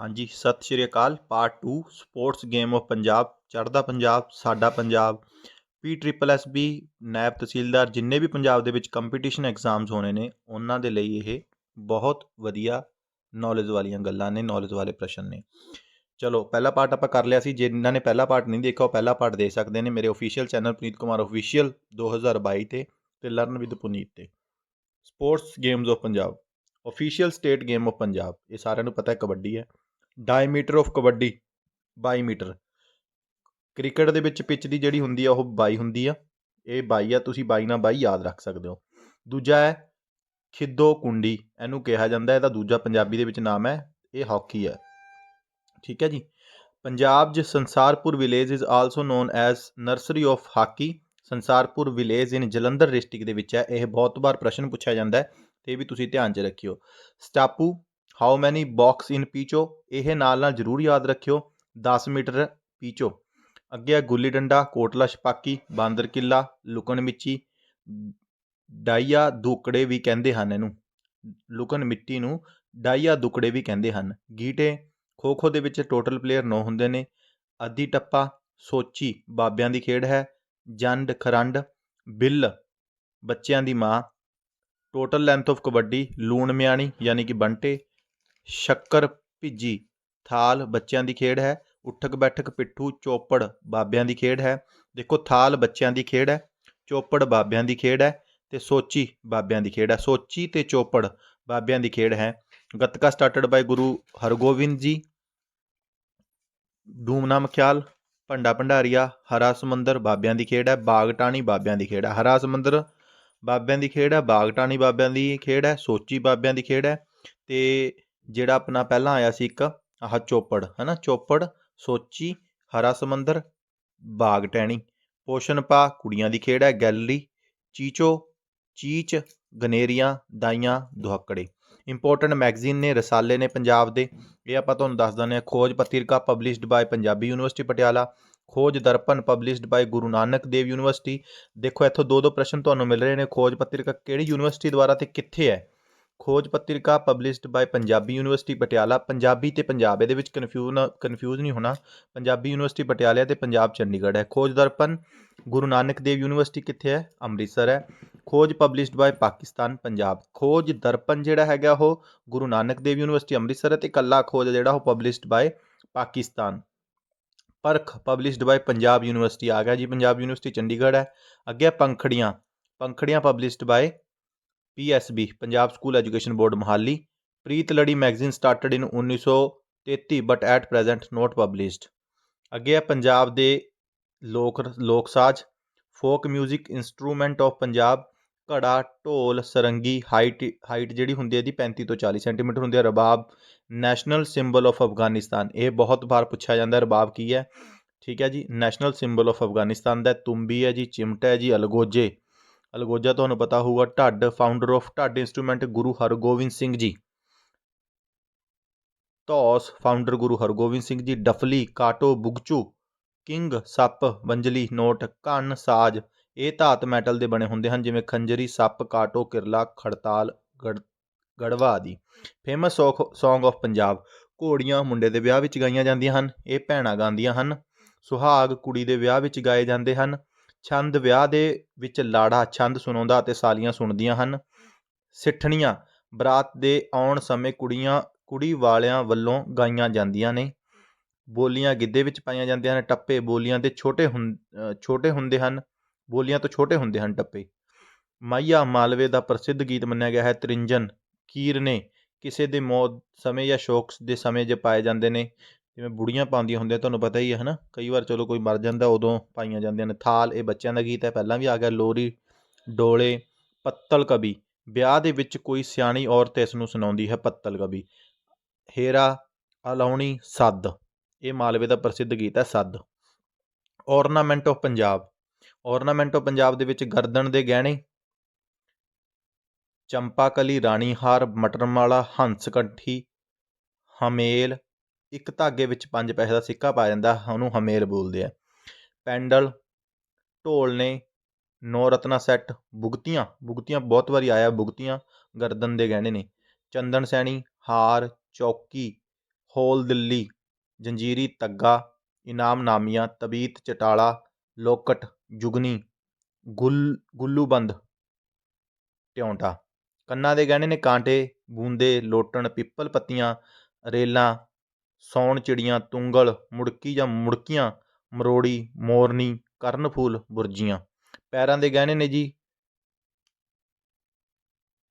ਹਾਂਜੀ, ਸਤਿ ਸ਼੍ਰੀ ਅਕਾਲ। Part 2 sports game of Punjab ਚੜ੍ਹਦਾ ਪੰਜਾਬ, ਸਾਡਾ Punjab. P triple S B ਨਾਇਬ ਤਹਿਸੀਲਦਾਰ, ਜਿੰਨੇ ਵੀ ਪੰਜਾਬ ਦੇ ਵਿੱਚ ਕੰਪੀਟੀਸ਼ਨ ਐਗਜ਼ਾਮਸ ਹੋਣੇ ਨੇ, ਉਹਨਾਂ ਦੇ ਲਈ ਇਹ ਬਹੁਤ ਵਧੀਆ ਨੌਲੇਜ ਵਾਲੀਆਂ ਗੱਲਾਂ ਨੇ ਨੌਲੇਜ ਵਾਲੇ ਪ੍ਰਸ਼ਨ ਨੇ। ਚਲੋ, ਪਹਿਲਾ ਪਾਰਟ ਆਪਾਂ ਕਰ ਲਿਆ ਸੀ। ਜਿਨ੍ਹਾਂ ਨੇ ਪਹਿਲਾ ਪਾਰਟ ਨਹੀਂ ਦੇਖਿਆ, ਉਹ ਪਹਿਲਾ ਪਾਰਟ ਦੇ ਸਕਦੇ ਨੇ। ਮੇਰੇ official channel Puneet Kumar official 2022 ਤੇ ਤੇ ਲਰਨ ਵਿਦ ਪੁਨੀਤ ਤੇ। Sports games of Punjab official state game of Punjab ਇਹ ਸਾਰਿਆਂ ਨੂੰ ਪਤਾ ਹੈ, ਕਬੱਡੀ ਹੈ। Diameter of kabaddi 22 metre. Cricket ਦੇ ਵਿੱਚ ਪਿੱਚ ਦੀ ਜਿਹੜੀ ਹੁੰਦੀ ਆ, ਉਹ 22 ਹੁੰਦੀ ਆ। ਇਹ 22 ਆ, ਤੁਸੀਂ 22 ਨਾਲ 22 ਯਾਦ ਰੱਖ ਸਕਦੇ ਹੋ। ਦੂਜਾ ਹੈ ਖਿੱਦੋ ਕੁੰਡੀ, ਇਹਨੂੰ ਕਿਹਾ ਜਾਂਦਾ, ਇਹਦਾ ਦੂਜਾ ਪੰਜਾਬੀ ਦੇ ਵਿੱਚ ਨਾਮ ਹੈ, ਇਹ ਹਾਕੀ ਹੈ। ਠੀਕ ਹੈ ਜੀ। ਪੰਜਾਬ 'ਚ Sansarpur village is also known as nursery of hockey Sansarpur village in Jalandhar district ਦੇ ਵਿੱਚ ਹੈ। ਇਹ ਬਹੁਤ ਵਾਰ ਪ੍ਰਸ਼ਨ ਪੁੱਛਿਆ ਜਾਂਦਾ ਹੈ, ਤੇ ਵੀ ਤੁਸੀਂ ਧਿਆਨ 'ਚ ਰੱਖਿਓ। ਸਟਾਪੂ ਹਾਊ ਮੈਨੀ ਬਾਕਸ ਇਨ ਪੀਚੋ ਇਹ ਨਾਲ ਨਾਲ ਜ਼ਰੂਰ ਯਾਦ ਰੱਖਿਓ। 10 ਮੀਟਰ ਪੀਚੋ। ਅੱਗੇ ਹੈ ਗੁੱਲੀ ਡੰਡਾ, ਕੋਟਲਾ ਛਪਾਕੀ, ਬਾਂਦਰ ਕਿੱਲਾ, ਲੁਕਣ ਮਿੱਚੀ। ਡਾਈਆ ਦੁਕੜੇ ਵੀ ਕਹਿੰਦੇ ਹਨ ਇਹਨੂੰ। ਲੁਕਣ ਮਿੱਟੀ ਨੂੰ ਡਾਈਆ ਦੁਕੜੇ ਵੀ ਕਹਿੰਦੇ ਹਨ। ਗੀਟੇ ਖੋ ਖੋ ਦੇ ਵਿੱਚ ਟੋਟਲ ਪਲੇਅਰ 9 ਹੁੰਦੇ ਨੇ। ਅੱਧੀ ਟੱਪਾ, ਸੋਚੀ, ਬਾਬਿਆਂ ਦੀ ਖੇਡ ਹੈ। ਜੰਡ, ਖਰੰਡ, ਬਿੱਲ, ਬੱਚਿਆਂ ਦੀ ਮਾਂ। ਟੋਟਲ ਲੈਂਥ ਆਫ ਕਬੱਡੀ, ਲੂਣ ਮਿਆਣੀ, ਯਾਨੀ ਕਿ ਬੰਟੇ। ਸ਼ੱਕਰ ਭਿੱਜੀ ਥਾਲ ਬੱਚਿਆਂ ਦੀ ਖੇਡ ਹੈ ਉੱਠਕ ਬੈਠਕ ਪਿੱਠੂ ਚੋਪੜ ਬਾਬਿਆਂ ਦੀ ਖੇਡ ਹੈ ਦੇਖੋ ਥਾਲ ਬੱਚਿਆਂ ਦੀ ਖੇਡ ਹੈ ਚੋਪੜ ਬਾਬਿਆਂ ਦੀ ਖੇਡ ਹੈ ਤੇ ਸੋਚੀ ਬਾਬਿਆਂ ਦੀ ਖੇਡ ਹੈ ਸੋਚੀ ਤੇ ਚੋਪੜ ਬਾਬਿਆਂ ਦੀ ਖੇਡ ਹੈ ਗੱਤਕਾ ਸਟਾਰਟਡ ਬਾਈ ਗੁਰੂ ਹਰਗੋਬਿੰਦ ਜੀ ਡੂਮਨਾਮ ਖਿਆਲ ਭੰਡਾ ਭੰਡਾਰੀਆ ਹਰਾ ਸਮੁੰਦਰ ਬਾਬਿਆਂ ਦੀ ਖੇਡ ਹੈ ਬਾਗ ਟਾਣੀ ਬਾਬਿਆਂ ਦੀ ਖੇਡ ਹੈ ਹਰਾ ਸਮੁੰਦਰ ਬਾਬਿਆਂ ਦੀ ਖੇਡ ਹੈ ਬਾਗ ਟਾਣੀ ਬਾਬਿਆਂ ਦੀ ਖੇਡ ਹੈ ਸੋਚੀ ਬਾਬਿਆਂ ਦੀ ਖੇਡ ਹੈ ਤੇ ਜਿਹੜਾ ਆਪਣਾ ਪਹਿਲਾਂ ਆਇਆ ਸੀ ਇੱਕ, ਆਹ ਚੋਪੜ, ਹਨਾ? ਚੋਪੜ, ਸੋਚੀ, ਹਰਾ ਸਮੁੰਦਰ, ਬਾਗ ਟਹਿਣੀ ਪੋਸ਼ਣ ਪਾ, ਕੁੜੀਆਂ ਦੀ ਖੇਡ ਹੈ, ਗੈਲਰੀ, ਚੀਚੋ, ਚੀਚ, ਗਨੇਰੀਆਂ, ਦਾਈਆਂ, ਦੁਹੱਕੜੇ। ਇੰਪੋਰਟੈਂਟ ਮੈਗਜ਼ੀਨ ਨੇ, ਰਸਾਲੇ ਨੇ ਪੰਜਾਬ ਦੇ। ਇਹ ਆਪਾਂ ਤੁਹਾਨੂੰ ਦੱਸ ਦਿੰਦੇ ਹਾਂ, Khoj Patrika published by Punjabi university Patiala, Khoj Darpan published by Guru Nanak Dev university. ਦੇਖੋ, ਇੱਥੋਂ ਦੋ ਦੋ ਪ੍ਰਸ਼ਨ ਤੁਹਾਨੂੰ ਮਿਲ ਰਹੇ ਨੇ, ਖੋਜ ਪੱਤਰਿਕਾ ਕਿਹੜੀ ਯੂਨੀਵਰਸਿਟੀ ਦੁਆਰਾ ਤੇ ਕਿੱਥੇ ਹੈ? Khoj Patrika published by Punjabi university Patiala, Punjabi ਤੇ ਪੰਜਾਬ, ਇਹਦੇ ਵਿੱਚ ਕਨਫਿਊਜ਼ ਕਨਫਿਊਜ਼ ਨਹੀਂ ਹੋਣਾ। ਪੰਜਾਬੀ ਯੂਨੀਵਰਸਿਟੀ ਪਟਿਆਲਾ ਤੇ ਪੰਜਾਬ ਚੰਡੀਗੜ੍ਹ ਹੈ। ਖੋਜ ਦਰਪਣ ਗੁਰੂ ਨਾਨਕ ਦੇਵ ਯੂਨੀਵਰਸਿਟੀ ਕਿੱਥੇ ਹੈ? ਅੰਮ੍ਰਿਤਸਰ ਹੈ। ਖੋਜ ਪਬਲਿਸ਼ਡ ਬਾਈ ਪਾਕਿਸਤਾਨ, ਪੰਜਾਬ। ਖੋਜ ਦਰਪਣ ਜਿਹੜਾ ਹੈਗਾ ਉਹ ਗੁਰੂ ਨਾਨਕ ਦੇਵ ਯੂਨੀਵਰਸਿਟੀ ਅੰਮ੍ਰਿਤਸਰ ਹੈ ਤੇ ਕੱਲਾ ਖੋਜ ਜਿਹੜਾ ਉਹ ਪਬਲਿਸ਼ਡ ਬਾਈ ਪਾਕਿਸਤਾਨ। ਪਰਖ ਪਬਲਿਸ਼ਡ ਬਾਈ ਪੰਜਾਬ ਯੂਨੀਵਰਸਿਟੀ ਆ ਗਿਆ ਜੀ। ਪੰਜਾਬ ਯੂਨੀਵਰਸਿਟੀ ਚੰਡੀਗੜ੍ਹ ਹੈ। ਅੱਗੇ Pankhrian. Pankhrian published by PSB Punjab school education board Mohali, Preet Lari magazine started in 1933 but at present not published ਅੱਗੇ ਹੈ ਪੰਜਾਬ ਦੇ ਲੋਕ ਲੋਕ ਸਾਜ਼ ਫੋਕ 뮤직 ਇਨਸਟਰੂਮੈਂਟ ਆਫ ਪੰਜਾਬ, ਘੜਾ, ਢੋਲ, ਸਰੰਗੀ ਹਾਈਟ ਹਾਈਟ ਜਿਹੜੀ ਹੁੰਦੀ ਹੈ ਦੀ 35 ਤੋਂ 40 ਸੈਂਟੀਮੀਟਰ ਹੁੰਦੀ ਹੈ, rabab national symbol of Afghanistan. ਇਹ ਬਹੁਤ ਵਾਰ ਪੁੱਛਿਆ ਜਾਂਦਾ ਹੈ ਰਬਾਬ ਕੀ ਹੈ? ਠੀਕ ਹੈ ਜੀ ਨੈਸ਼ਨਲ ਸਿੰਬਲ ਆਫ ਅਫਗਾਨਿਸਤਾਨ ਦਾ ਤੁੰਬੀ ਹੈ ਜੀ, ਚਿਮਟਾ ਹੈ ਜੀ, ਅਲਗੋਜੇ। ਅਲਗੋਜਾ ਤੁਹਾਨੂੰ ਪਤਾ ਹੋਊਗਾ, dhadd founder of dhadd instrument Guru Hargobind Singh ji. ਧੌਸ founder Guru Hargobind Singh ji, ਡਫਲੀ, ਕਾਟੋ, ਬੁਗਚੂ, ਕਿੰਗ, ਸੱਪ ਬੰਜਲੀ ਨੋਟ, ਕੰਨ, ਸਾਜ, ਇਹ ਧਾਤ ਮੈਟਲ ਦੇ ਬਣੇ ਹੁੰਦੇ ਹਨ, ਜਿਵੇਂ ਖੰਜਰੀ, ਸੱਪ, ਕਾਟੋ, ਕਿਰਲਾ, ਖੜਤਾਲ ਗੜਵਾ ਆਦਿ। ਫੇਮਸ ਸੌਂਗ ਆਫ ਪੰਜਾਬ, ਘੋੜੀਆਂ ਮੁੰਡੇ ਦੇ ਵਿਆਹ ਵਿੱਚ ਗਾਈਆਂ ਜਾਂਦੀਆਂ ਹਨ, ਇਹ ਭੈਣਾਂ ਗਾਉਂਦੀਆਂ ਹਨ। ਸੁਹਾਗ ਕੁੜੀ ਦੇ ਵਿਆਹ ਵਿੱਚ ਗਾਏ ਜਾਂਦੇ ਹਨ। ਛੰਦ ਵਿਆਹ ਦੇ ਵਿੱਚ ਲਾੜਾ ਛੰਦ ਸੁਣਾਉਂਦਾ ਅਤੇ ਸਾਲੀਆਂ ਸੁਣਦੀਆਂ ਹਨ। ਸਿੱਠਣੀਆਂ, ਬਰਾਤ ਦੇ ਆਉਣ ਸਮੇਂ ਕੁੜੀਆਂ, ਕੁੜੀ ਵਾਲਿਆਂ ਵੱਲੋਂ ਗਾਈਆਂ ਜਾਂਦੀਆਂ ਨੇ। ਬੋਲੀਆਂ ਗਿੱਧੇ ਵਿੱਚ ਪਾਈਆਂ ਜਾਂਦੀਆਂ ਨੇ। ਟੱਪੇ ਬੋਲੀਆਂ ਦੇ ਛੋਟੇ ਹੁੰ ਛੋਟੇ ਹੁੰਦੇ ਹਨ। ਬੋਲੀਆਂ ਤੋਂ ਛੋਟੇ ਹੁੰਦੇ ਹਨ ਟੱਪੇ। ਮਾਈਆ ਮਾਲਵੇ ਦਾ ਪ੍ਰਸਿੱਧ ਗੀਤ ਮੰਨਿਆ ਗਿਆ ਹੈ, ਤ੍ਰਿੰਜਨ। ਕੀਰਨੇ, ਕਿਸੇ ਦੇ ਮੌਤ ਸਮੇਂ ਜਾਂ ਸ਼ੋਕ ਦੇ ਸਮੇਂ ਜੇ ਪਾਏ ਜਾਂਦੇ ਨੇ। ਜਿਵੇਂ ਬੁੜੀਆਂ ਪਾਉਂਦੀਆਂ ਹੁੰਦੀਆਂ, ਤੁਹਾਨੂੰ ਪਤਾ ਹੀ ਹੈ ਹਨਾ? ਕਈ ਵਾਰ ਚਲੋ ਕੋਈ ਮਰ ਜਾਂਦਾ, ਉਦੋਂ ਪਾਈਆਂ ਜਾਂਦੀਆਂ ਨੇ। ਥਾਲ, ਇਹ ਬੱਚਿਆਂ ਦਾ ਗੀਤ ਹੈ, ਪਹਿਲਾਂ ਵੀ ਆ ਗਿਆ, ਲੋਰੀ, ਡੋਲੇ, ਪੱਤਲ ਕਵੀ। ਵਿਆਹ ਦੇ ਵਿੱਚ ਕੋਈ ਸਿਆਣੀ ਔਰਤ ਇਸ ਨੂੰ ਸੁਣਾਉਂਦੀ ਹੈ, ਪੱਤਲ ਕਵੀ। ਹੇਰਾ, ਅਲਾਉਣੀ, ਸੱਦ। ਇਹ ਮਾਲਵੇ ਦਾ ਪ੍ਰਸਿੱਧ ਗੀਤ ਹੈ, ਸੱਦ। Ornament of Punjab ornament of Punjab ਦੇ ਵਿੱਚ ਗਰਦਨ ਦੇ ਗਹਿਣੇ। ਚੰਪਾਕਲੀ ਰਾਣੀਹਾਰ ਮਟਰਮਾਲਾ, ਹੰਸਕੰਠੀ, ਹਮੇਲ ਇੱਕ ਧਾਗੇ ਵਿੱਚ 5 ਪੈਸੇ ਦਾ ਸਿੱਕਾ ਪਾਇਆ ਜਾਂਦਾ ਉਹਨੂੰ ਹਮੇਲ ਬੋਲਦੇ ਆ। ਪੈਂਡਲ, ਢੋਲਨੇ ਨੌ ਰਤਨਾ ਸੈੱਟ, ਬੁਗਤੀਆਂ ਬੁਗਤੀਆਂ ਬਹੁਤ ਵਾਰੀ ਆਇਆ, ਬੁਗਤੀਆਂ ਗਰਦਨ ਦੇ ਗਹਿਣੇ ਨੇ। ਚੰਦਨ ਸੈਣੀ, ਹਾਰ, ਚੌਕੀ, ਹੋਲ ਦਿੱਲੀ, ਜੰਜੀਰੀ, ਤੱਗਾ, ਇਨਾਮ ਨਾਮੀਆਂ, ਤਬੀਤ, ਚਟਾਲਾ, ਲੋਕਟ, ਜੁਗਨੀ, ਗੁੱਲ, ਗੁੱਲੂਬੰਦ, ਟਿਉਂਟਾ। ਕੰਨਾਂ ਦੇ ਗਹਿਣੇ ਨੇ ਕਾਂਟੇ, ਬੂੰਦੇ, ਲੋਟਣ, ਪਿੱਪਲ ਪੱਤੀਆਂ, ਰੇਲਾਂ ਸੌਣ ਚਿੜੀਆਂ, ਤੁੰਗਲ, ਮੁੜਕੀ ਜਾਂ ਮੁੜਕੀਆਂ, ਮਰੋੜੀ, ਮੋਰਨੀ, ਕਰਨਫੂਲ, ਬੁਰਜੀਆਂ। ਪੈਰਾਂ ਦੇ ਗਹਿਣੇ ਨੇ ਜੀ।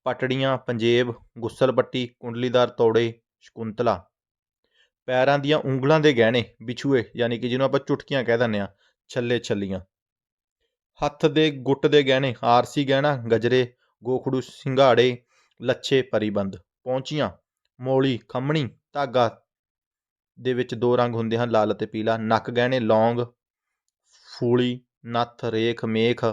ਪਟੜੀਆਂ, ਪੰਜੇਬ ਗੁੱਸਲ ਪੱਟੀ ਕੁੰਡਲੀਦਾਰ ਤੋੜੇ, ਸ਼ਕੁੰਤਲਾ। ਪੈਰਾਂ ਦੀਆਂ ਉਂਗਲਾਂ ਦੇ ਗਹਿਣੇ, ਵਿਛੂਏ, ਯਾਨੀ ਕਿ ਜਿਹਨੂੰ ਆਪਾਂ ਚੁਟਕੀਆਂ ਕਹਿ ਦਿੰਦੇ ਆ ਛੱਲੇ ਛੱਲੀਆਂ। ਹੱਥ ਦੇ ਗੁੱਟ ਦੇ ਗਹਿਣੇ, ਆਰਸੀ ਗਹਿਣਾ, ਗਜਰੇ, ਗੋਖੜੂ ਸਿੰਘਾੜੇ ਲੱਛੇ, ਪਰੀਬੰਦ। ਪਹੁੰਚੀਆਂ ਮੋਲੀ, ਖੰਮਣੀ, ਧਾਗਾ ਦੇ ਵਿੱਚ ਦੋ ਰੰਗ ਹੁੰਦੇ ਹਨ, ਲਾਲ ਅਤੇ ਪੀਲਾ। ਨੱਕ ਗਹਿਣੇ, ਲੌਂਗ, ਫੂਲੀ, ਨੱਥ, ਰੇਖ, ਮੇਖ,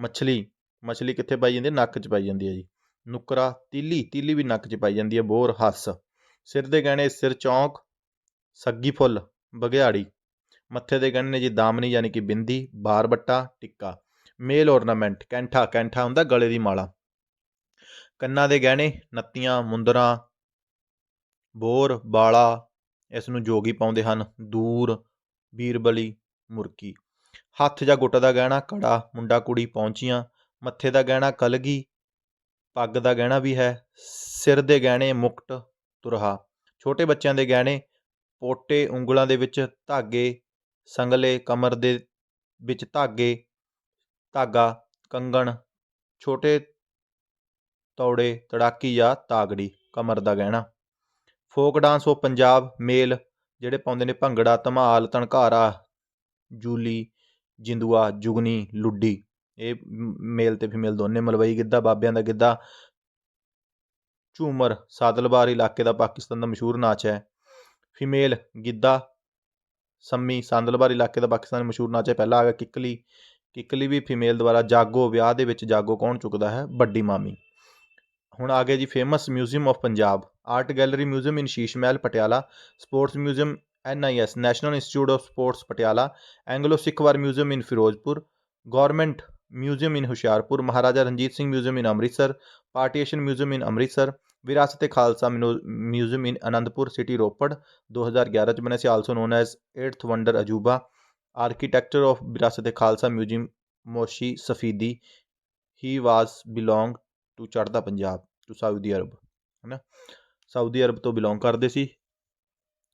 ਮੱਛਲੀ। ਮੱਛਲੀ ਕਿੱਥੇ ਪਾਈ ਜਾਂਦੀ ਹੈ? ਨੱਕ 'ਚ ਪਾਈ ਜਾਂਦੀ ਹੈ ਜੀ। ਨੁਕਰਾ, ਤੀਲੀ। ਤੀਲੀ ਵੀ ਨੱਕ 'ਚ ਪਾਈ ਜਾਂਦੀ ਹੈ, ਬੋਰ, ਹੱਸ। ਸਿਰ ਦੇ ਗਹਿਣੇ, ਸਿਰ ਚੌਂਕ, ਸੱਗੀ ਫੁੱਲ, ਬਘਿਆੜੀ। ਮੱਥੇ ਦੇ ਗਹਿਣੇ ਨੇ ਜੀ ਦਾਮਨੀ ਯਾਨੀ ਕਿ ਬਿੰਦੀ, ਬਾਰ ਬੱਟਾ, ਟਿੱਕਾ। ਮੇਲ ornament, ਕੈਂਠਾ। ਕੈਂਠਾ ਹੁੰਦਾ ਗਲੇ ਦੀ ਮਾਲਾ। ਕੰਨਾਂ ਦੇ ਗਹਿਣੇ, ਨੱਤੀਆਂ, ਮੁੰਦਰਾਂ, ਬੋਰ, ਬਾਲਾ ਇਸ ਨੂੰ ਜੋਗੀ ਪਾਉਂਦੇ ਹਨ। ਦੂਰ, ਬੀਰਬਲੀ, ਮੁਰਕੀ। ਹੱਥ ਜਾਂ ਗੁੱਟ ਦਾ ਗਹਿਣਾ ਕੜਾ ਮੁੰਡਾ, ਕੁੜੀ ਪਹੁੰਚੀਆਂ। ਮੱਥੇ ਦਾ ਗਹਿਣਾ ਕਲਗੀ, ਪੱਗ ਦਾ ਗਹਿਣਾ ਵੀ ਹੈ। ਸਿਰ ਦੇ ਗਹਿਣੇ ਮੁਕਟ, ਤੁਰਹਾ। ਛੋਟੇ ਬੱਚਿਆਂ ਦੇ ਗਹਿਣੇ ਪੋਟੇ, ਉਂਗਲਾਂ ਦੇ ਵਿੱਚ ਧਾਗੇ, ਸੰਗਲੇ, ਕਮਰ ਦੇ ਵਿੱਚ ਧਾਗੇ, ਧਾਗਾ, ਕੰਗਣ, ਛੋਟੇ ਤੌੜੇ, ਤੜਾਕੀ ਜਾਂ ਤਾਗੜੀ, ਕਮਰ ਦਾ ਗਹਿਣਾ। ਫੋਕ ਡਾਂਸ, ਉਹ ਪੰਜਾਬ ਮੇਲ, ਜਿਹੜੇ ਪਾਉਂਦੇ ਨੇ ਭੰਗੜਾ, ਧਮਾਲ ਧਣਕਾਰਾ ਜੂਲੀ, ਜਿੰਦੂਆ, ਜੁਗਨੀ, ਲੁੱਡੀ, ਇਹ ਮ- ਮੇਲ ਤੇ ਫੀਮੇਲ ਦੋਨੇ, ਮਲਵਈ ਗਿੱਧਾ, ਬਾਬਿਆਂ ਦਾ ਗਿੱਧਾ। ਝੂਮਰ, ਸਾਦਲਬਾਰ ਇਲਾਕੇ ਦਾ ਪਾਕਿਸਤਾਨ ਦਾ ਮਸ਼ਹੂਰ ਨਾਚ ਹੈ। ਫੀਮੇਲ, ਗਿੱਧਾ, ਸੰਮੀ, ਸਾਦਲਬਾਰ ਇਲਾਕੇ ਦਾ ਪਾਕਿਸਤਾਨ ਦਾ ਮਸ਼ਹੂਰ ਨਾਚ ਹੈ। ਪਹਿਲਾ ਆ ਗਿਆ ਕਿੱਕਲੀ। ਕਿੱਕਲੀ ਵੀ ਫੀਮੇਲ ਦੁਆਰਾ ਜਾਗੋ, ਵਿਆਹ ਦੇ ਵਿੱਚ ਜਾਗੋ ਕੌਣ ਚੁੱਕਦਾ ਹੈ? ਵੱਡੀ ਮਾਮੀ। ਹੁਣ ਆ ਗਿਆ ਜੀ famous museum of Punjab art gallery museum in Sheesh Mahal Patiala sports museum NIS national institute of sports Patiala Anglo Sikh war museum in Firozpur government museum in Hoshiarpur Maharaja Ranjit Singh museum in Amritsar partition museum in Amritsar Virasat e Khalsa ਮਿਨੋ- museum in Anandpur city Ropar 2011 ਚ ਬਣਿਆ ਸੀ also known as 8th wonder ਅਜੂਬਾ architecture of Virasat e Khalsa museum Moshe Safdie he was belong to Charda Punjab to Saudi Arab ਹੈਨਾ? Saudi Arab ਤੋਂ belong ਕਰਦੇ ਸੀ।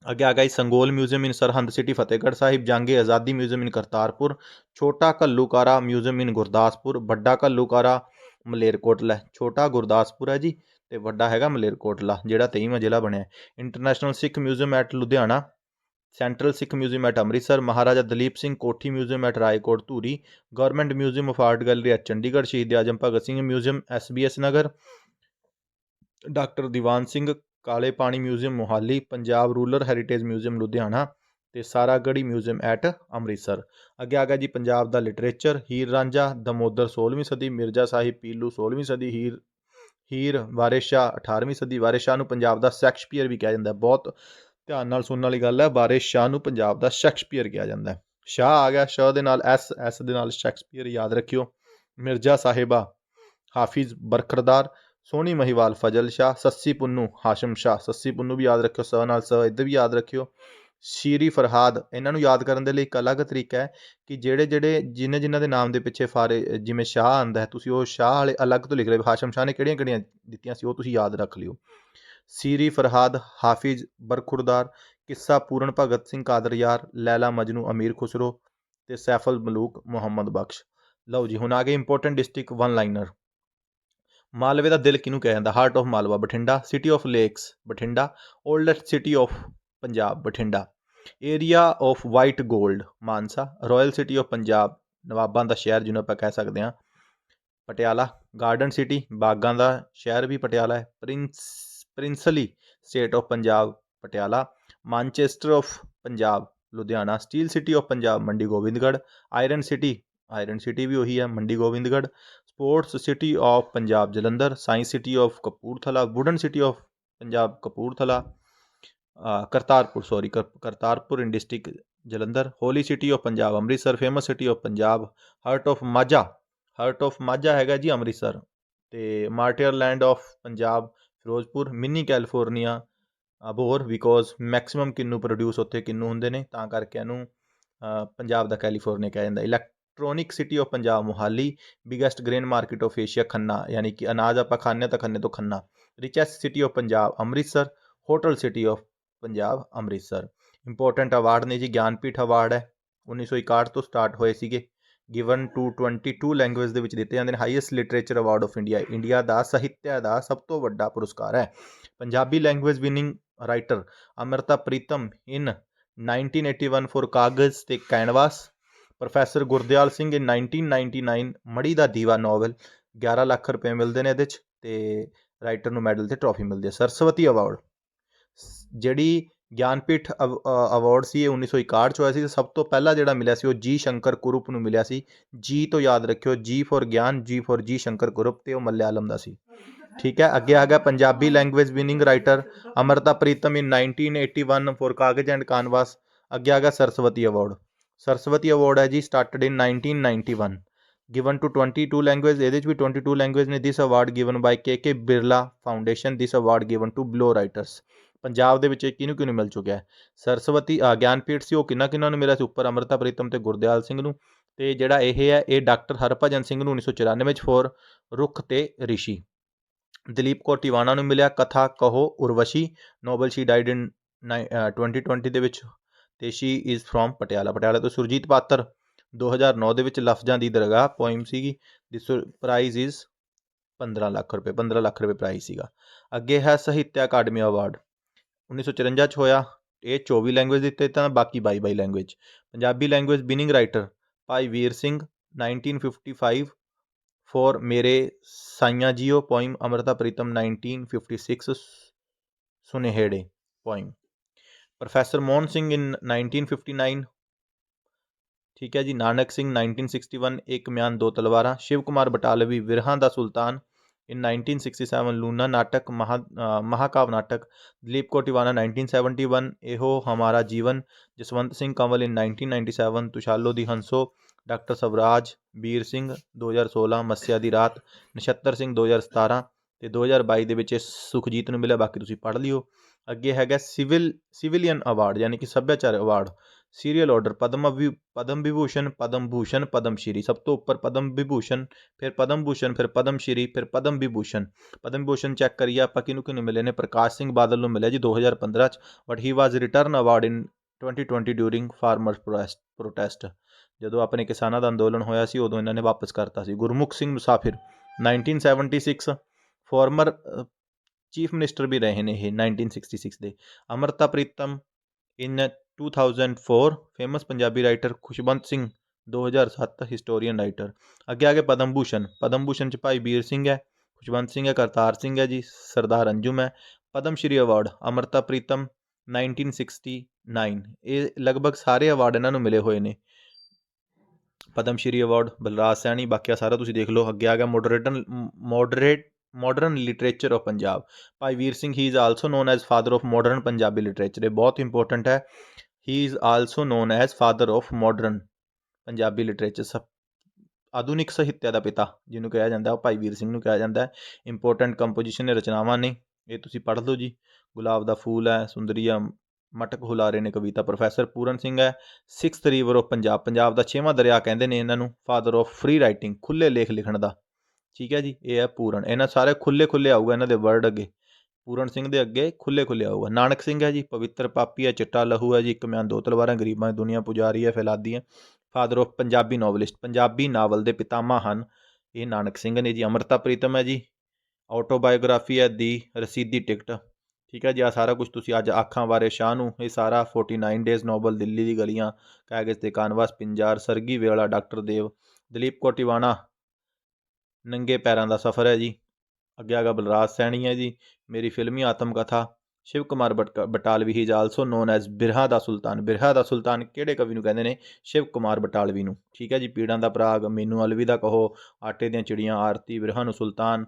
ਅੱਗੇ ਆ ਗਿਆ Sangol museum in Sirhind city Fatehgarh Sahib, Jange Azadi museum in Kartarpur, ਛੋਟਾ Ghallukara museum ਇਨ ਗੁਰਦਾਸਪੁਰ, ਵੱਡਾ ਘੱਲੂਕਾਰਾ ਮਲੇਰਕੋਟਲਾ, ਛੋਟਾ ਗੁਰਦਾਸਪੁਰ ਹੈ ਜੀ ਤੇ ਵੱਡਾ ਹੈਗਾ ਮਲੇਰਕੋਟਲਾ, ਜਿਹੜਾ 23ਵਾਂ ਜ਼ਿਲ੍ਹਾ ਬਣਿਆ international Sikh museum at Ludhiana central Sikh museum at Amritsar Maharaja Duleep Singh Kothi museum at Raikot Dhuri government museum of art gallery at Chandigarh, Shaheed Azam Bhagat Singh museum SBS Nagar doctor Diwan Singh, Kale Pani museum Mohali, Punjab rural heritage museum, Ludhiana ਤੇ Saragarhi museum at Amritsar. ਅੱਗੇ ਆ ਗਿਆ ਜੀ ਪੰਜਾਬ ਦਾ literature, Heer Ranjha, Damodar 16ਵੀਂ ਸਦੀ, ਮਿਰਜ਼ਾ ਸਾਹਿਬ ਪੀਲੂ 16ਵੀਂ ਸਦੀ, ਹੀਰ ਹੀਰ ਵਾਰਿਸ ਸ਼ਾਹ 18ਵੀਂ ਸਦੀ, ਵਾਰਿਸ ਸ਼ਾਹ ਨੂੰ ਪੰਜਾਬ ਦਾ ਸ਼ੈਕਸਪੀਅਰ ਵੀ ਕਿਹਾ ਜਾਂਦਾ ਹੈ। ਬਹੁਤ ਧਿਆਨ ਨਾਲ ਸੁਣਨ ਵਾਲੀ ਗੱਲ ਹੈ, ਵਾਰਿਸ ਸ਼ਾਹ ਨੂੰ ਪੰਜਾਬ ਦਾ ਸ਼ੈਕਸਪੀਅਰ ਕਿਹਾ ਜਾਂਦਾ ਹੈ। ਸ਼ਾਹ ਆ ਗਿਆ, ਸ਼ਾਹ ਦੇ ਨਾਲ, ਐਸ ਐਸ ਦੇ ਨਾਲ ਸ਼ੈਕਸਪੀਅਰ ਯਾਦ ਰੱਖਿਓ। ਮਿਰਜ਼ਾ ਸਾਹਿਬਾ ਹਾਫਿਜ਼ ਬਰਖਰਦਾਰ ਸੋਹਣੀ ਮਹੀਵਾਲ ਫਜ਼ਲ ਸ਼ਾਹ, ਸੱਸੀ ਪੁੰਨੂ, ਹਾਸ਼ਮ ਸ਼ਾਹ। ਸੱਸੀ ਪੁੰਨੂ ਵੀ ਯਾਦ ਰੱਖਿਓ ਸ ਨਾਲ ਸ ਇੱਧਰ ਵੀ ਯਾਦ ਰੱਖਿਓ। ਸ਼ੀਰੀ ਫਰਹਾਦ, ਇਹਨਾਂ ਨੂੰ ਯਾਦ ਕਰਨ ਦੇ ਲਈ ਇੱਕ ਅਲੱਗ ਤਰੀਕਾ ਹੈ ਕਿ ਜਿਹੜੇ ਜਿਹੜੇ ਜਿਨ੍ਹਾਂ ਜਿਨ੍ਹਾਂ ਦੇ ਨਾਮ ਦੇ ਪਿੱਛੇ ਫਾਰੇ ਜਿਵੇਂ ਸ਼ਾਹ ਆਂਦਾ ਹੈ, ਤੁਸੀਂ ਉਹ ਸ਼ਾਹ ਵਾਲੇ ਅਲੱਗ ਤੋਂ ਲਿਖ ਲਿਓ ਹਾਸ਼ਮ ਸ਼ਾਹ ਨੇ ਕਿਹੜੀਆਂ ਕਿਹੜੀਆਂ ਦਿੱਤੀਆਂ ਸੀ, ਉਹ ਤੁਸੀਂ ਯਾਦ ਰੱਖ ਲਿਓ। ਸੀਰੀ ਫਰਹਾਦ, ਹਾਫਿਜ਼ ਬਰਖੁਰਦਾਰ, ਕਿੱਸਾ ਪੂਰਨ ਭਗਤ ਸਿੰਘ ਕਾਦਰਯਾਰ ਲੈਲਾ ਮਜਨੂ ਅਮੀਰ ਖੁਸਰੋ ਤੇ ਸੈਫਲ ਮਲੂਕ ਮੁਹੰਮਦ ਬਖਸ਼। ਲਓ ਜੀ, ਹੁਣ ਆ ਗਏ ਇੰਪੋਰਟੈਂਟ ਡਿਸਟ੍ਰਿਕਟ ਵਨ ਲਾਈਨਰ ਮਾਲਵੇ ਦਾ ਦਿਲ ਕਿਹਨੂੰ ਕਿਹਾ ਜਾਂਦਾ? Heart of Malwa, Bathinda. City of lakes Bathinda. Oldest city of Punjab, Bathinda. Area of white 골ਡ Mansa. Royal city of Punjab, ਨਵਾਬਾਂ ਦਾ ਸ਼ਹਿਰ ਜਿਹਨੂੰ ਆਪਾਂ ਕਹਿ ਸਕਦੇ ਹਾਂ। ਪਟਿਆਲਾ। ਗਾਰਡਨ ਸਿਟੀ ਬਾਗਾਂ ਦਾ ਸ਼ਹਿਰ ਵੀ ਪਟਿਆਲਾ ਹੈ। Prince princely state of Punjab, Patiala. Manchester of Punjab, Ludhiana. Steel city of Punjab, Mandi Gobindgarh. Iron city iron city ਵੀ ਉਹੀ ਹੈ, Mandi Gobindgarh. Sports city of Punjab Jalandhar science city of Kapurthala wooden city of Punjab Kapurthala uh, Kartarpur sorry Kartarpur in district Jalandhar holy city of Punjab Amritsar famous city of Punjab heart of Majha heart of Majha ਹੈਗਾ ਜੀ ਅੰਮ੍ਰਿਤਸਰ ਤੇ martyr land of Punjab Firozpur mini California Abohar because maximum kinnow produce ਉੱਥੇ ਕਿੰਨੂ ਹੁੰਦੇ ਨੇ ਤਾਂ ਕਰਕੇ ਇਹਨੂੰ ਪੰਜਾਬ ਦਾ ਕੈਲੀਫੋਰਨੀਆ ਕਿਹਾ ਜਾਂਦਾ electronic city of Punjab Mohali biggest grain market of Asia Khanna ਯਾਨੀ ਕਿ ਅਨਾਜ ਆਪਾਂ ਖਾਂਦੇ ਤਾਂ ਖੰਨੇ ਤੋਂ Khanna richest city of Punjab Amritsar hotel city of Punjab Amritsar important award ਨੇ ਜੀ ਗਿਆਨਪੀਠ ਅਵਾਰਡ ਹੈ 1961 ਤੋਂ ਸਟਾਰਟ ਹੋਏ ਸੀਗੇ ਗਿਵਨ ਟੂ 22 ਲੈਂਗੁਏਜ ਦੇ ਵਿੱਚ ਦਿੱਤੇ ਜਾਂਦੇ ਨੇ highest literature award of India India ਦਾ ਸਾਹਿਤਿਆ ਦਾ ਸਭ ਤੋਂ ਵੱਡਾ ਪੁਰਸਕਾਰ ਹੈ Punjabi language winning writer Amrita Pritam in 1981 for Kagaz ਤੇ canvas professor Gurdial Singh in 1999 Marhi Da ਦੀਵਾ ਨੋਵਲ 11 ਲੱਖ ਰੁਪਏ ਮਿਲਦੇ ਨੇ ਇਹਦੇ 'ਚ ਤੇ ਰਾਈਟਰ ਨੂੰ ਮੈਡਲ ਤੇ ਟਰੋਫੀ ਮਿਲਦੀ ਹੈ, ਸਰਸਵਤੀ ਅਵਾਰਡ ਜਿਹੜੀ ਗਿਆਨਪੀਠ ਅਵਾਰਡ ਸੀ, ਇਹ 1961 ਚ ਹੋਇਆ ਸੀ ਸਭ ਤੋਂ ਪਹਿਲਾ ਜਿਹੜਾ ਮਿਲਿਆ ਸੀ ਉਹ ਜੀ ਸ਼ੰਕਰ ਕੁਰੂਪ ਨੂੰ ਮਿਲਿਆ ਸੀ। ਜੀ ਤੋਂ ਯਾਦ ਰੱਖਿਓ, ਜੀ ਫੋਰ ਗਿਆਨ, ਜੀ ਫੋਰ ਜੀ ਸ਼ੰਕਰ ਕੁਰੂਪ ਤੇ ਉਹ ਮਲਿਆਲਮ ਦਾ ਸੀ। ਠੀਕ ਹੈ, ਅੱਗੇ ਆ ਗਿਆ Punjabi language winning writer Amrita Pritam in 1981 for Kagaz and canvas ਅੱਗੇ ਆ ਗਿਆ ਸਰਸਵਤੀ ਅਵਾਰਡ ਸਰਸਵਤੀ ਅਵਾਰਡ ਹੈ ਜੀ started in 1991 given to 22 language ਇਹਦੇ ਚ ਵੀ 22 ਲੈਂਗੁਏਜ ਨੇ this award given by K Birla foundation this award given to below writers Punjab ਦੇ ਵਿੱਚ ਇਹ ਕਿਹਨੂੰ ਕਿਹਨੂੰ ਮਿਲ ਚੁੱਕਿਆ ਹੈ? ਸਰਸਵਤੀ ਗਿਆਨਪੀਠ ਸੀ, ਉਹ ਕਿੰਨਾ ਕਿੰਨਾ ਨੂੰ ਮਿਲਿਆ ਸੀ? ਉੱਪਰ ਅਮਰਤਾ ਪ੍ਰੀਤਮ ਤੇ ਗੁਰਦਿਆਲ ਸਿੰਘ ਨੂੰ। ਤੇ ਜਿਹੜਾ ਇਹ ਹੈ, ਇਹ ਡਾਕਟਰ ਹਰਭਜਨ ਸਿੰਘ ਨੂੰ 1994 ਚ ਫੋਰ ਰੁੱਖ ਤੇ ਰਿਸ਼ੀ। ਦਲੀਪ ਕੌਰ ਟਿਵਾਣਾ ਨੂੰ ਮਿਲਿਆ, Katha Kaho Urvashi. Novel she died in 2020 ਦੇ ਵਿੱਚ ਤੇ she is from Patiala. Patiala ਤੋਂ ਸੁਰਜੀਤ ਪਾਤਰ 2009 ਦੇ ਵਿੱਚ ਲਫ਼ਜ਼ਾਂ ਦੀ ਦਰਗਾਹ ਪੋਇਮ ਸੀਗੀ ਦਿਸ ਪ੍ਰਾਈਜ਼ ਇਜ਼ 15 ਲੱਖ ਰੁਪਏ 15 ਲੱਖ ਰੁਪਏ ਪ੍ਰਾਈਜ਼ ਸੀਗਾ। ਅੱਗੇ ਹੈ ਸਾਹਿਤਿਆ ਅਕਾਡਮੀ ਅਵਾਰਡ 1954 ਚ ਹੋਇਆ, ਇਹ 24 ਲੈਂਗੁਏਜ ਦਿੱਤੇ ਤਾਂ ਬਾਕੀ 22 22 language Punjabi language winning writer Bhai Vir Singh 1955 for Mere Saiyan Jio poem Amrita Pritam 1956 Sunehure poem professor Mohan Singh in 1959 ਠੀਕ ਹੈ ਜੀ, ਨਾਨਕ ਸਿੰਘ 1961 ਇੱਕ ਮਿਆਨ ਦੋ ਤਲਵਾਰਾਂ, ਸ਼ਿਵ ਕੁਮਾਰ ਬਟਾਲਵੀ, ਵਿਰਹਾਂ ਦਾ ਸੁਲਤਾਨ ਇਨ 1967 ਲੂਨਾ ਨਾਟਕ, ਮਹਾ ਮਹਾਕਾਵ ਨਾਟਕ, ਦਲੀਪ ਕੋਟਿਵਾਨਾ 1971 ਇਹੋ ਹਮਾਰਾ ਜੀਵਨ, Jaswant Singh Kanwal in 1997 ਤੁਸ਼ਾਲੋ the Hanso, doctor Swaraj ਵੀਰ ਸਿੰਘ 2016 ਮੱਸਿਆ ਦੀ ਰਾਤ, ਨਛੱਤਰ ਸਿੰਘ 2017 ਤੇ 2022 ਦੇ ਵਿੱਚ ਇਹ ਸੁਖਜੀਤ ਨੂੰ ਮਿਲਿਆ, ਬਾਕੀ ਤੁਸੀਂ ਪੜ੍ਹ ਲਿਓ। ਅੱਗੇ ਹੈਗਾ ਸਿਵਲ, ਸਿਵਿਲੀਅਨ ਅਵਾਰਡ, ਯਾਨੀ ਕਿ ਸੱਭਿਆਚਾਰ ਅਵਾਰਡ ਸੀਰੀਅਲ ਆਰਡਰ ਪਦਮ ਵਿ ਪਦਮ ਵਿਭੂਸ਼ਣ, ਪਦਮ ਭੂਸ਼ਣ, ਪਦਮ ਸ਼੍ਰੀ, ਸਭ ਤੋਂ ਉੱਪਰ ਪਦਮ ਵਿਭੂਸ਼ਣ, ਫਿਰ ਪਦਮ ਭੂਸ਼ਣ, ਫਿਰ ਪਦਮ ਸ਼੍ਰੀ, ਫਿਰ ਪਦਮ ਵਿਭੂਸ਼ਣ। ਪਦਮ ਵਿਭੂਸ਼ਣ ਚੈੱਕ ਕਰੀਏ ਆਪਾਂ ਕਿਹਨੂੰ ਕਿਹਨੂੰ ਮਿਲੇ ਨੇ, ਪ੍ਰਕਾਸ਼ ਸਿੰਘ ਬਾਦਲ ਨੂੰ ਮਿਲਿਆ ਜੀ 2015 ਚ but he was return award in 2020 during farmers protest ਜਦੋਂ ਆਪਣੇ ਕਿਸਾਨਾਂ ਦਾ ਅੰਦੋਲਨ ਹੋਇਆ ਸੀ, ਉਦੋਂ ਇਹਨਾਂ ਨੇ ਵਾਪਸ ਕਰਤਾ ਸੀ। Gurmukh Singh Musafir 1976 former chief minister ਵੀ ਰਹੇ ਨੇ ਇਹ 1966 ਦੇ। Amrita Pritam in 2004 famous Punjabi writer Khushwant Singh 2007 historian writer ਅੱਗੇ ਆ ਕੇ ਪਦਮ ਭੂਸ਼ਣ। ਪਦਮ ਭੂਸ਼ਣ ਚ ਭਾਈ ਵੀਰ ਸਿੰਘ ਹੈ, ਖੁਸ਼ਵੰਤ ਸਿੰਘ ਹੈ, ਕਰਤਾਰ ਸਿੰਘ ਹੈ ਜੀ, ਸਰਦਾਰ ਅੰਜੁਮ ਹੈ। ਪਦਮ ਸ਼੍ਰੀ ਅਵਾਰਡ ਅਮਰਤਾ ਪ੍ਰੀਤਮ 1969 ਇਹ ਲਗਭਗ ਸਾਰੇ ਅਵਾਰਡ ਇਹਨਾਂ ਨੂੰ ਮਿਲੇ ਹੋਏ ਨੇ। ਪਦਮ ਸ਼੍ਰੀ ਅਵਾਰਡ ਬਲਰਾਜ ਸੈਣੀ ਬਾਕੀ ਸਾਰਾ ਤੁਸੀਂ ਦੇਖ ਲਓ। ਅੱਗੇ ਆ ਗਿਆ ਮੋਡਰੇਟਨ moderate modern literature of Punjab Bhai Vir Singh he is also known as father of modern Punjabi literature ਇਹ ਬਹੁਤ ਇੰਪੋਰਟੈਂਟ ਹੈ he is also known as father of modern Punjabi literature ਸਭ ਆਧੁਨਿਕ ਸਾਹਿਤਿਆ ਦਾ ਪਿਤਾ ਜਿਹਨੂੰ ਕਿਹਾ ਜਾਂਦਾ ਉਹ ਭਾਈ ਵੀਰ ਸਿੰਘ ਨੂੰ ਕਿਹਾ ਜਾਂਦਾ ਹੈ ਇੰਪੋਰਟੈਂਟ ਕੰਪੋਜੀਸ਼ਨ ਨੇ ਰਚਨਾਵਾਂ ਨੇ ਇਹ ਤੁਸੀਂ ਪੜ੍ਹ ਲਓ ਜੀ ਗੁਲਾਬ ਦਾ ਫੂਲ ਹੈ ਸੁੰਦਰੀਆ ਮਟਕ ਹੁਲਾਰੇ ਨੇ ਕਵਿਤਾ ਪ੍ਰੋਫੈਸਰ ਪੂਰਨ ਸਿੰਘ ਹੈ 6th river of Punjab Punjab ਦਾ ਛੇਵਾਂ ਦਰਿਆ ਕਹਿੰਦੇ ਨੇ ਇਹਨਾਂ ਨੂੰ ਫਾਦਰ ਆਫ ਫ੍ਰੀ ਰਾਈਟਿੰਗ ਖੁੱਲੇ ਲੇਖ ਲਿਖਣ ਦਾ ਠੀਕ ਹੈ ਜੀ, ਇਹ ਹੈ ਪੂਰਨ। ਇਹਨਾਂ ਸਾਰੇ ਖੁੱਲੇ ਖੁੱਲੇ ਆਊਗਾ ਇਹਨਾਂ ਦੇ ਵਰਡ ਅੱਗੇ। ਪੂਰਨ ਸਿੰਘ ਦੇ ਅੱਗੇ ਖੁੱਲੇ ਖੁੱਲੇ ਆਊਗਾ। ਨਾਨਕ ਸਿੰਘ ਹੈ ਜੀ, ਪਵਿੱਤਰ ਪਾਪੀ ਹੈ, ਚਿੱਟਾ ਲਹੂ ਹੈ ਜੀ, ਇੱਕ ਮਿਆਨ ਦੋ ਤਲਵਾਰਾਂ, ਗਰੀਬਾਂ ਦੀ ਦੁਨੀਆ ਪੁਜਾਰੀ ਹੈ, ਫੈਲਾਦੀ ਹੈ। Father of Punjabi novelist Punjabi novel ਦੇ ਪਿਤਾਮਾ ਹਨ ਇਹ ਨਾਨਕ ਸਿੰਘ ਨੇ ਜੀ। ਅਮਰਤਾ ਪ੍ਰੀਤਮ ਹੈ ਜੀ ਆਟੋਬਾਇਓਗ੍ਰਾਫੀ ਹੈ ਦੀ ਰਸੀਦੀ ਟਿਕਟ। ਠੀਕ ਹੈ ਜੀ ਆ ਸਾਰਾ ਕੁਝ ਤੁਸੀਂ ਅੱਜ ਅੱਖਾਂ ਬਾਰੇ ਸ਼ਾਹ ਨੂੰ, ਇਹ ਸਾਰਾ 49 ਡੇਜ਼ ਨੋਬਲ ਦਿੱਲੀ ਦੀ ਗਲੀਆਂ, ਕਾਗਜ਼ ਤੇ ਕਾਨਵਾਸ ਪਿੰਜਾਰ, ਸਰਗੀ ਵੇਲਾ ਡਾਕਟਰ ਦੇਵ, ਦਲੀਪ ਕੋਟਿਵਾਣਾ ਨੰਗੇ ਪੈਰਾਂ ਦਾ ਸਫ਼ਰ ਹੈ ਜੀ। ਅੱਗੇ ਆਗਾ ਬਲਰਾਜ ਸੈਣੀ ਹੈ ਜੀ। ਮੇਰੀ ਫਿਲਮੀ ਆਤਮ Katha Shiv Kumar buttock- Batalvi he is also known as Birha da Sultan. Birha da Sultan ਕਿਹੜੇ ਕਵੀ ਨੂੰ ਕਹਿੰਦੇ ਨੇ? ਸ਼ਿਵ ਕੁਮਾਰ ਬਟਾਲਵੀ ਨੂੰ। ਠੀਕ ਹੈ ਜੀ, ਪੀੜਾਂ ਦਾ ਪ੍ਰਾਗ, ਮੈਨੂੰ ਅਲਵਿਦਾ ਕਹੋ, ਆਟੇ ਦੀਆਂ ਚਿੜੀਆਂ, ਆਰਤੀ, ਬਿਰਹਾ ਨੂੰ ਸੁਲਤਾਨ।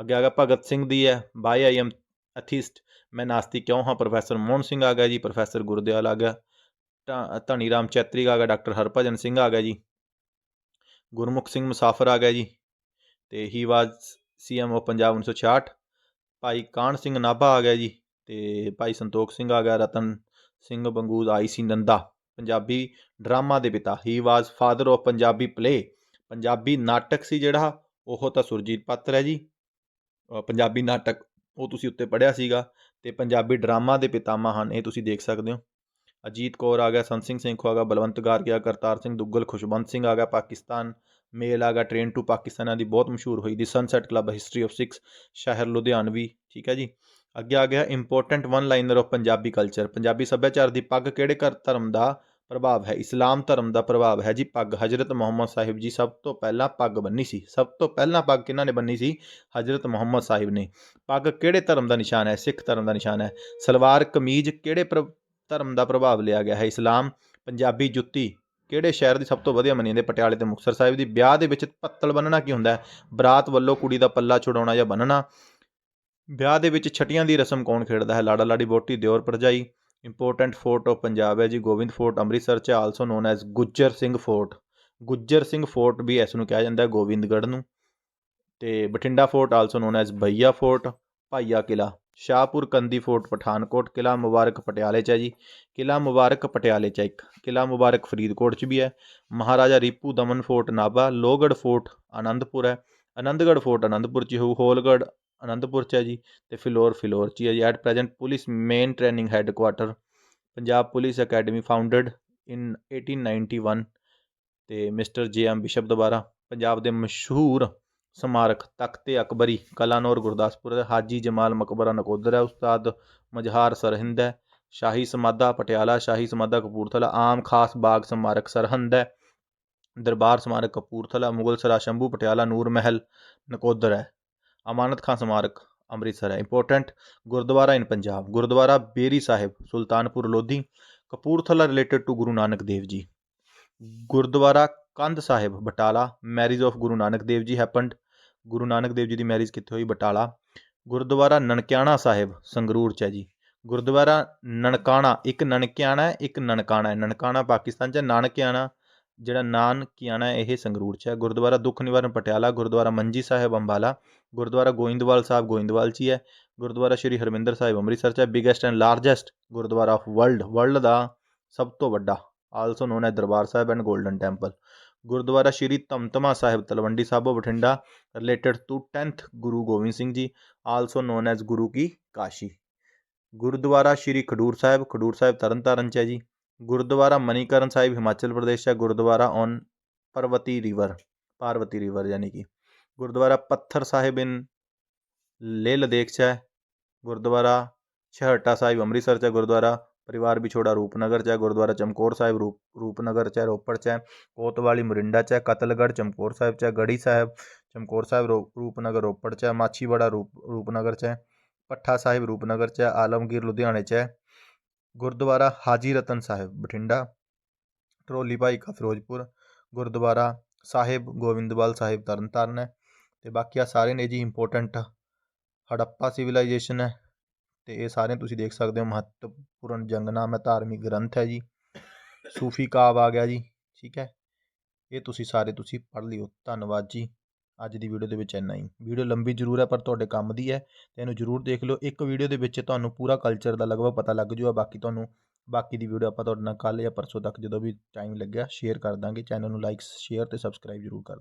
ਅੱਗੇ ਆਗਾ ਭਗਤ ਸਿੰਘ ਦੀ ਹੈ, ਬਾਈ ਆਈ ਐਮ ਅਥਿਸਟ ਮੈਂ ਨਾਸਤਿਕ ਕਿਉਂ ਹਾਂ? ਪ੍ਰੋਫੈਸਰ ਮੋਹਨ ਸਿੰਘ ਆ ਗਿਆ ਜੀ, ਪ੍ਰੋਫੈਸਰ ਗੁਰਦਿਆਲ ਆ ਗਿਆ। ਧਨੀ ਰਾਮ ਚੈਤਰੀ ਆ ਗਿਆ, ਡਾਕਟਰ ਹਰਭਜਨ ਸਿੰਘ ਆ ਗਿਆ ਜੀ। ਗੁਰਮੁਖ ਸਿੰਘ ਮੁਸਾਫਰ ਆ ਗਿਆ ਜੀ। ਤੇ he was CM of Punjab 1966 Bhai Kahan Singh Nabha ਆ ਗਿਆ ਜੀ ਤੇ ਭਾਈ ਸੰਤੋਖ ਸਿੰਘ ਆ ਗਿਆ, Ratan Singh ਬੰਗੂਜ਼ I C Nanda. Punjabi drama ਦੇ ਪਿਤਾ, he was father of Punjabi play. Punjabi ਨਾਟਕ ਸੀ ਜਿਹੜਾ, ਉਹ ਤਾਂ ਸੁਰਜੀਤ ਪਾਤਰ ਹੈ ਜੀ। ਪੰਜਾਬੀ ਨਾਟਕ, ਉਹ ਤੁਸੀਂ ਉੱਤੇ ਪੜ੍ਹਿਆ ਸੀਗਾ ਤੇ ਪੰਜਾਬੀ ਡਰਾਮਾ ਦੇ ਪਿਤਾਮਾ ਹਨ ਇਹ ਤੁਸੀਂ ਦੇਖ ਸਕਦੇ ਹੋ। ਅਜੀਤ ਕੌਰ ਆ ਗਿਆ, ਸੰਤ ਸਿੰਘ ਸਿੰਘੋ ਆ ਗਿਆ, ਬਲਵੰਤ ਗਾਰਗੀ ਆ ਗਿਆ ਕਰਤਾਰ ਸਿੰਘ ਦੁੱਗਲ, ਖੁਸ਼ਵੰਤ ਸਿੰਘ ਆ ਗਿਆ, ਪਾਕਿਸਤਾਨ ਮੇਲ ਆ ਗਿਆ ਟ੍ਰੇਨ ਟੂ ਪਾਕਿਸਤਾਨਾਂ ਦੀ ਬਹੁਤ ਮਸ਼ਹੂਰ ਹੋਈ ਦੀ sunset club history of 6 Sahir Ludhianvi ਠੀਕ ਹੈ ਜੀ। ਅੱਗੇ ਆ ਗਿਆ important one liner of Punjabi culture Punjabi ਸੱਭਿਆਚਾਰ ਦੀ ਪੱਗ ਕਿਹੜੇ ਕਰ ਧਰਮ ਦਾ ਪ੍ਰਭਾਵ ਹੈ? ਇਸਲਾਮ ਧਰਮ ਦਾ ਪ੍ਰਭਾਵ ਹੈ ਜੀ ਪੱਗ। ਹਜ਼ਰਤ ਮੁਹੰਮਦ ਸਾਹਿਬ ਜੀ ਸਭ ਤੋਂ ਪਹਿਲਾਂ ਪੱਗ ਬੰਨੀ ਸੀ। ਸਭ ਤੋਂ ਪਹਿਲਾਂ ਪੱਗ ਕਿਹਨਾਂ ਨੇ ਬੰਨੀ ਸੀ? ਹਜ਼ਰਤ ਮੁਹੰਮਦ ਸਾਹਿਬ ਨੇ। ਪੱਗ ਕਿਹੜੇ ਧਰਮ ਦਾ ਨਿਸ਼ਾਨ ਹੈ? ਸਿੱਖ ਧਰਮ ਦਾ ਨਿਸ਼ਾਨ ਹੈ। ਸਲਵਾਰ ਕਮੀਜ਼ ਕਿਹੜੇ ਪ੍ਰ- ਧਰਮ ਦਾ ਪ੍ਰਭਾਵ ਲਿਆ ਗਿਆ ਹੈ? ਇਸਲਾਮ, ਪੰਜਾਬੀ ਜੁੱਤੀ ਕਿਹੜੇ ਸ਼ਹਿਰ ਦੀ ਸਭ ਤੋਂ ਵਧੀਆ ਮੰਨੀ ਜਾਂਦੀ ਹੈ? ਪਟਿਆਲੇ ਤੇ ਮੁਕਤਸਰ ਸਾਹਿਬ ਦੀ। ਵਿਆਹ ਦੇ ਵਿੱਚ ਪੱਤਲ ਬੰਨਣਾ ਕੀ ਹੁੰਦਾ ਹੈ? ਬਰਾਤ ਵੱਲੋਂ ਕੁੜੀ ਦਾ ਪੱਲਾ ਛੁਡਾਉਣਾ ਜਾਂ ਬੰਨਣਾ? ਵਿਆਹ ਦੇ ਵਿੱਚ ਛਟੀਆਂ ਦੀ ਰਸਮ ਕੌਣ ਖੇਡਦਾ ਹੈ? ਲਾੜਾ ਲਾੜੀ ਵੋਟੀ ਦਿਓਰ ਭਰਜਾਈ। ਇੰਪੋਰਟੈਂਟ ਫੋਰਟ ਆਫ ਪੰਜਾਬ ਹੈ ਜੀ। ਗੋਬਿੰਦ ਫੋਰਟ ਅੰਮ੍ਰਿਤਸਰ ਚ also known as Gujjar Singh fort Gujjar Singh fort ਵੀ ਇਸ ਨੂੰ ਕਿਹਾ ਜਾਂਦਾ ਹੈ ਗੋਬਿੰਦਗੜ੍ਹ ਨੂੰ। ਤੇ Bathinda fort also known as Baiya fort Bhaiya ਕਿਲਾ ਸ਼ਾਹਪੁਰ, ਕੰਦੀ ਫੋਰਟ, ਪਠਾਨਕੋਟ ਕਿਲਾ ਮੁਬਾਰਕ ਪਟਿਆਲੇ ਚ ਹੈ ਜੀ। ਕਿਲਾ ਮੁਬਾਰਕ ਪਟਿਆਲੇ ਚ ਹੈ ਇੱਕ। ਕਿਲਾ ਮੁਬਾਰਕ ਫਰੀਦਕੋਟ ਚ ਵੀ ਹੈ। ਮਹਾਰਾਜਾ ਰੀਪੂ ਦਮਨ ਫੋਰਟ ਨਾਭਾ, ਲੋਹਗੜ੍ਹ ਫੋਰਟ ਆਨੰਦਪੁਰ ਹੈ। ਆਨੰਦਗੜ੍ਹ ਫੋਰਟ ਆਨੰਦਪੁਰ ਚ ਹੋ ਹੋਲਗੜ੍ਹ ਆਨੰਦਪੁਰ ਚ ਹੈ ਜੀ ਤੇ ਫਿਲੌਰ ਫਿਲੌਰ ਚ ਹੀ ਹੈ ਜੀ। At present police main training headquarter Punjab police academy founded in 1891 ਤੇ ਮਿਸਟਰ ਜੇ ਐਮ ਬਿਸ਼ਪ ਦੁਬਾਰਾ ਪੰਜਾਬ ਦੇ ਮਸ਼ਹੂਰ ਸਮਾਰਕ, ਤਖ਼ਤ ਅਕਬਰੀ, ਕਲਾਨੌਰ, ਗੁਰਦਾਸਪੁਰ ਹੈ ਹਾਜੀ ਜਮਾਲ ਮਕਬਰਾ ਨਕੋਦਰ ਹੈ। ਉਸਤਾਦ ਮਜਹਾਰ ਸਰਹਿੰਦ ਹੈ। ਸ਼ਾਹੀ ਸਮਾਧਾ ਪਟਿਆਲਾ, ਸ਼ਾਹੀ ਸਮਾਧਾ ਕਪੂਰਥਲਾ, ਆਮ ਖਾਸ ਬਾਗ ਸਮਾਰਕ ਸਰਹੰਦ ਹੈ। ਦਰਬਾਰ ਸਮਾਰਕ ਕਪੂਰਥਲਾ, ਮੁਗਲ ਸਰਾ ਸ਼ੰਭੂ ਪਟਿਆਲਾ, ਨੂਰ ਮਹਿਲ ਨਕੋਦਰ ਹੈ। ਅਮਾਨਤ ਖਾਨ ਸਮਾਰਕ ਅੰਮ੍ਰਿਤਸਰ ਹੈ। Important gurdwara in Punjab, gurdwara Beri Sahib, Sultanpur Lodhi, Kapurthala related to Guru Nanak Dev ji. Gurdwara Kandh Sahib, Batala marriage of Guru Nanak Dev ji happened Guru Nanak Dev ਜੀ ਦੀ ਮੈਰਿਜ ਕਿੱਥੇ ਹੋਈ? ਬਟਾਲਾ। ਗੁਰਦੁਆਰਾ ਨਨਕਿਆਣਾ ਸਾਹਿਬ, ਸੰਗਰੂਰ ਚ ਹੈ ਜੀ। ਗੁਰਦੁਆਰਾ ਨਨਕਾਣਾ, ਇੱਕ ਨਨਕਿਆਣਾ ਇੱਕ ਨਨਕਾਣਾ ਹੈ। ਨਨਕਾਣਾ ਪਾਕਿਸਤਾਨ ਚ ਨਾਨਕਿਆਣਾ, ਜਿਹੜਾ ਨਾਨਕਿਆਣਾ ਇਹ ਸੰਗਰੂਰ ਚ ਹੈ। ਗੁਰਦੁਆਰਾ ਦੁੱਖ ਨਿਵਾਰਨ ਪਟਿਆਲਾ, ਗੁਰਦੁਆਰਾ ਮੰਜੀ ਸਾਹਿਬ, ਅੰਬਾਲਾ, ਗੁਰਦੁਆਰਾ ਗੋਇੰਦਵਾਲ ਸਾਹਿਬ, ਗੋਇੰਦਵਾਲ ਚ ਹੀ ਹੈ। ਗੁਰਦੁਆਰਾ ਸ਼੍ਰੀ ਹਰਮਿੰਦਰ ਸਾਹਿਬ, ਅੰਮ੍ਰਿਤਸਰ ਚ ਹੈ biggest and largest gurdwara of world world ਦਾ ਸਭ ਤੋਂ ਵੱਡਾ। ਆਲਸੋ ਨੋਨ ਹੈ Darbar Sahib and golden temple gurdwara Shri Damdama Sahib, Talwandi Sabo Bathinda related to 10th Guru Gobind Singh ji also known as Guru Ki Kashi. Gurdwara Shri Khadur Sahib Khadur Sahib Tarn Taran ਚ ਹੈ ਜੀ। ਗੁਰਦੁਆਰਾ ਮਨੀਕਰਨ ਸਾਹਿਬ, ਹਿਮਾਚਲ ਪ੍ਰਦੇਸ਼ 'ਚ ਹੈ। Gurdwara on Parvati river Parvati river ਯਾਨੀ ਕਿ ਗੁਰਦੁਆਰਾ ਪੱਥਰ ਸਾਹਿਬ ਇਨ ਲੇਹ ਲਦੇਖ 'ਚ ਹੈ। ਗੁਰਦੁਆਰਾ ਛਹਰਟਾ ਸਾਹਿਬ ਅੰਮ੍ਰਿਤਸਰ 'ਚ ਹੈ। ਗੁਰਦੁਆਰਾ ਪਰਿਵਾਰ ਵਿਛੋੜਾ ਰੂਪਨਗਰ 'ਚ ਹੈ, ਗੁਰਦੁਆਰਾ ਚਮਕੌਰ ਸਾਹਿਬ ਰੂਪ, ਰੂਪਨਗਰ 'ਚ ਹੈ, ਰੋਪੜ 'ਚ ਹੈ, ਕੋਤਵਾਲੀ ਮੋਰਿੰਡਾ 'ਚ ਹੈ, ਕਤਲਗੜ੍ਹ ਚਮਕੌਰ ਸਾਹਿਬ 'ਚ ਹੈ, ਗੜੀ ਸਾਹਿਬ, ਚਮਕੌਰ ਸਾਹਿਬ ਰੋ- ਰੂਪਨਗਰ ਰੋਪੜ 'ਚ ਹੈ, ਮਾਛੀਵਾੜਾ ਰੂਪ, ਰੂਪਨਗਰ 'ਚ ਹੈ, ਪੱਠਾ ਸਾਹਿਬ ਰੂਪਨਗਰ 'ਚ ਹੈ, ਆਲਮਗੀਰ ਲੁਧਿਆਣੇ 'ਚ ਹੈ, ਗੁਰਦੁਆਰਾ ਹਾਜੀ ਰਤਨ ਸਾਹਿਬ ਬਠਿੰਡਾ, ਟਰੋਲੀ ਭਾਈ ਕਾ ਫਿਰੋਜ਼ਪੁਰ ਗੁਰਦੁਆਰਾ ਸਾਹਿਬ ਗੋਬਿੰਦਵਾਲ ਸਾਹਿਬ ਤਰਨਤਾਰਨ ਹੈ, ਤੇ ਬਾਕੀ ਆ ਸਾਰੇ ਨੇ ਜੀ ਇੰਪੋਰਟੈਂਟ ਹੜੱਪਾ ਸਿਵਲਾਈਜੇਸ਼ਨ ਹੈ ਤੇ ਇਹ ਸਾਰੇ ਤੁਸੀਂ ਦੇਖ ਸਕਦੇ ਹੋ ਮਹੱਤਵਪੂਰਨ ਜੰਗਨਾਮਾ ਹੈ, ਧਾਰਮਿਕ ਗ੍ਰੰਥ ਹੈ ਜੀ। ਸੂਫੀ ਕਾਵ ਆ ਗਿਆ ਜੀ, ਠੀਕ ਹੈ। ਇਹ ਤੁਸੀਂ ਸਾਰੇ ਤੁਸੀਂ ਪੜ੍ਹ ਲਿਓ। ਧੰਨਵਾਦ ਜੀ। ਅੱਜ ਦੀ ਵੀਡੀਓ ਦੇ ਵਿੱਚ ਇੰਨਾ ਹੀ। ਵੀਡੀਓ ਲੰਬੀ ਜ਼ਰੂਰ ਹੈ, ਪਰ ਤੁਹਾਡੇ ਕੰਮ ਦੀ ਹੈ, ਤੇ ਇਹਨੂੰ ਜ਼ਰੂਰ ਦੇਖ ਲਿਓ। ਇੱਕ ਵੀਡੀਓ ਦੇ ਵਿੱਚ ਤੁਹਾਨੂੰ ਪੂਰਾ ਕਲਚਰ ਦਾ ਲਗਭਗ ਪਤਾ ਲੱਗ ਜੂਗਾ। ਬਾਕੀ ਤੁਹਾਨੂੰ, ਬਾਕੀ ਦੀ ਵੀਡੀਓ ਆਪਾਂ ਤੁਹਾਡੇ ਨਾਲ ਕੱਲ੍ਹ ਜਾਂ ਪਰਸੋਂ ਤੱਕ ਜਦੋਂ ਵੀ ਟਾਈਮ ਲੱਗਿਆ ਸ਼ੇਅਰ ਕਰ ਦਾਂਗੇ। ਚੈਨਲ ਨੂੰ ਲਾਈਕ ਸ਼ੇਅਰ ਤੇ ਸਬਸਕ੍ਰਾਈਬ ਜ਼ਰੂਰ ਕਰ